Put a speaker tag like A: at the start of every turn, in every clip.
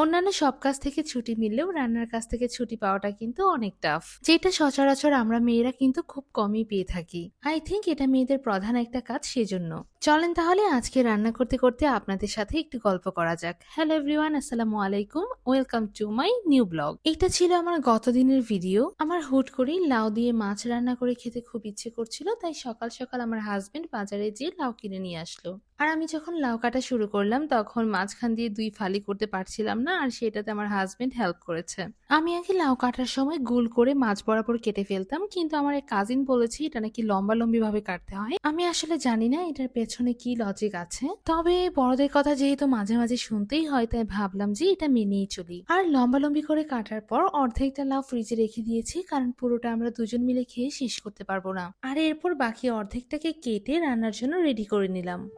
A: অন্যান্য সব কাজ থেকে ছুটি মিললেও রান্নার কাজ থেকে ছুটি পাওয়াটা কিন্তু অনেক টাফ যেটা সচরাচর আমরা মেয়েরা কিন্তু খুব কমই পেয়ে থাকি। আই থিঙ্ক এটা মেয়েদের প্রধান একটা কাজ সেজন্য। চলেন তাহলে আজকে রান্না করতে করতে আপনাদের সাথে একটু গল্প করা যাক। হ্যালো এভরিওয়ান আসসালামু আলাইকুম। Welcome to my new blog এটা ছিল আমার গত দিনের ভিডিও আমার হুট করেই লাউ দিয়ে মাছ রান্না করে খেতে খুব ইচ্ছে করছিল, তাই সকাল সকাল আমার হাজবেন্ড বাজারে যেয়ে লাউ কিনে নিয়ে আসলো। আর আমি যখন লাউ কাটা শুরু করলাম, তখন মাঝখান দিয়ে দুই ফালি করতে পারছিলাম না, আর সেটাতে আমার হাজবেন্ড হেল্প করেছে। আমি আগে লাউ কাটার সময় গোল করে মাছ বরাবর কেটে ফেলতাম, কিন্তু আমার এক কাজিন বলেছে, এটা নাকি লম্বা লম্বি ভাবে কাটতে হয়। আমি আসলে জানি না, এটার কি লজিক আছে? তবে বড়দের কথা যেহেতু মাঝে মাঝে শুনতেই হয়, তাই ভাবলাম যে এটা মেনেই চলি। আর লম্বা লম্বি করে কাটার পর অর্ধেকটা লাউ ফ্রিজে রেখে দিয়েছি, কারণ পুরোটা আমরা দুজন মিলে খেয়ে শেষ করতে পারব না। আর এরপর বাকি অর্ধেকটাকে কেটে রান্নার জন্য রেডি করে নিলাম।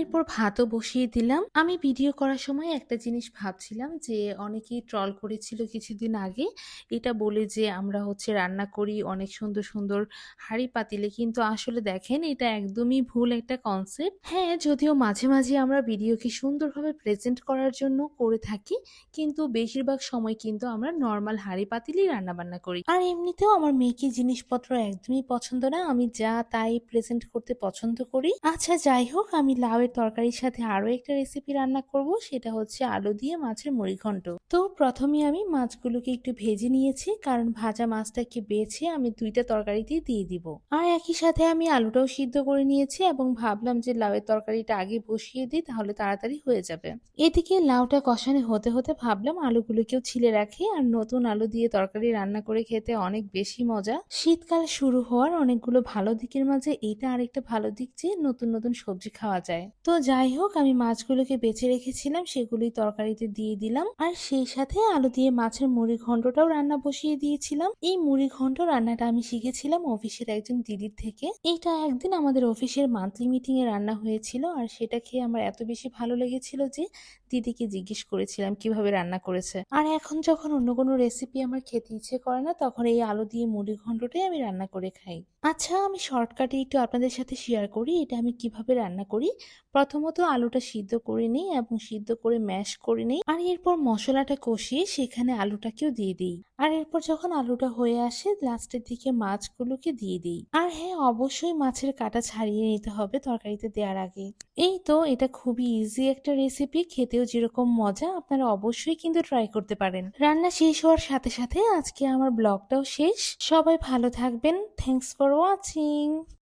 A: এরপর ভাতও বসিয়ে দিলাম। আমি ভিডিও করার সময় একটা জিনিস ভাবছিলাম যে, অনেকেই ট্রল করেছিল কিছুদিন আগে। এটা বলে যে, আমরা হচ্ছে রান্না করি, অনেক সুন্দর সুন্দর হাঁড়ি পাতিলে। কিন্তু আসলে দেখেন, এটা একদমই ভুল একটা কনসেপ্ট হ্যাঁ যদিও মাঝে মাঝে আমরা ভিডিওকে সুন্দরভাবে প্রেজেন্ট করার জন্য করে থাকি, কিন্তু বেশিরভাগ সময় কিন্তু আমরা নর্মাল হাঁড়ি পাতিলেই রান্না বান্না করি। আর এমনিতেও আমার মেয়েকে জিনিসপত্র একদমই পছন্দ না। আমি যা তাই প্রেজেন্ট করতে পছন্দ করি। আচ্ছা যাই হোক, আমি লাউয়ের তরকারির সাথে আরও একটা রেসিপি রান্না করব, সেটা হচ্ছে আলু দিয়ে মাছের মুড়িঘণ্ট। তো প্রথমে আমি মাছগুলোকে একটু ভেজে নিয়েছি, কারণ ভাজা মাছটাকে বেছে আমি দুইটা তরকারিতেই দিয়ে দিব। আর একই সাথে আমি আলুটাও সিদ্ধ করে নিয়েছি এবং ভাবলাম যে লাউয়ের তরকারিটা আগে বসিয়ে দিই, তাহলে তাড়াতাড়ি হয়ে যাবে। এদিকে লাউটা কষানো হতে হতে ভাবলাম আলুগুলোকেও ছিলে রাখি, আর নতুন আলু দিয়ে তরকারি রান্না করে খেতে অনেক বেশি মজা। শীতকাল শুরু হওয়ার অনেকগুলো ভালো দিকের মাঝে এটা আরেকটা ভালো দিক যে নতুন নতুন সবজি খাওয়া যায়। তো যাই হোক, আমি মাছগুলোকে বেছে রেখেছিলাম সেগুলি তরকারিতে দিয়ে দিলাম। আর সেই সাথে আলু দিয়ে মাছের মুড়ি ঘন্টটাও রান্না বসিয়ে দিয়েছিলাম। এই মুড়ি ঘন্ট রান্নাটা আমি শিখেছিলাম অফিসের একজন দিদির থেকে। এটা একদিন আমাদের অফিসের মান্থলি মিটিং এ রান্না হয়েছিল, আর সেটা খেয়ে আমার এত বেশি ভালো লেগেছিল যে দিদিকে জিজ্ঞেস করেছিলাম কীভাবে রান্না করেছে। আর এখন যখন অন্য কোনো রেসিপি আমার খেতে ইচ্ছে করে না, তখন এই আলু দিয়ে মুড়ি ঘন্টটাই আমি রান্না করে খাই। আচ্ছা আমি শর্টকাটে একটু আপনাদের সাথে শেয়ার করি। এটা আমি কীভাবে রান্না করি? প্রথমত আলুটা সিদ্ধ করে নিই এবং সিদ্ধ করে ম্যাশ করে নিই। আর এরপর মশলাটা কষিয়ে সেখানে আলুটাকেও দিয়ে দিই। আর এরপর যখন আলুটা হয়ে আসে, লাস্টের দিকে মাছগুলোকে দিয়ে দিই। আর হ্যাঁ অবশ্যই মাছের কাটা ছাড়িয়ে নিতে হবে তরকারিতে দেওয়ার আগে। এই তো, এটা খুবই ইজি একটা রেসিপি খেতেও যেরকম মজা, আপনারা অবশ্যই কিন্তু ট্রাই করতে পারেন। রান্না শেষ হওয়ার সাথে সাথে আজকে আমার ব্লগটাও শেষ। সবাই ভালো থাকবেন। Thanks for for watching.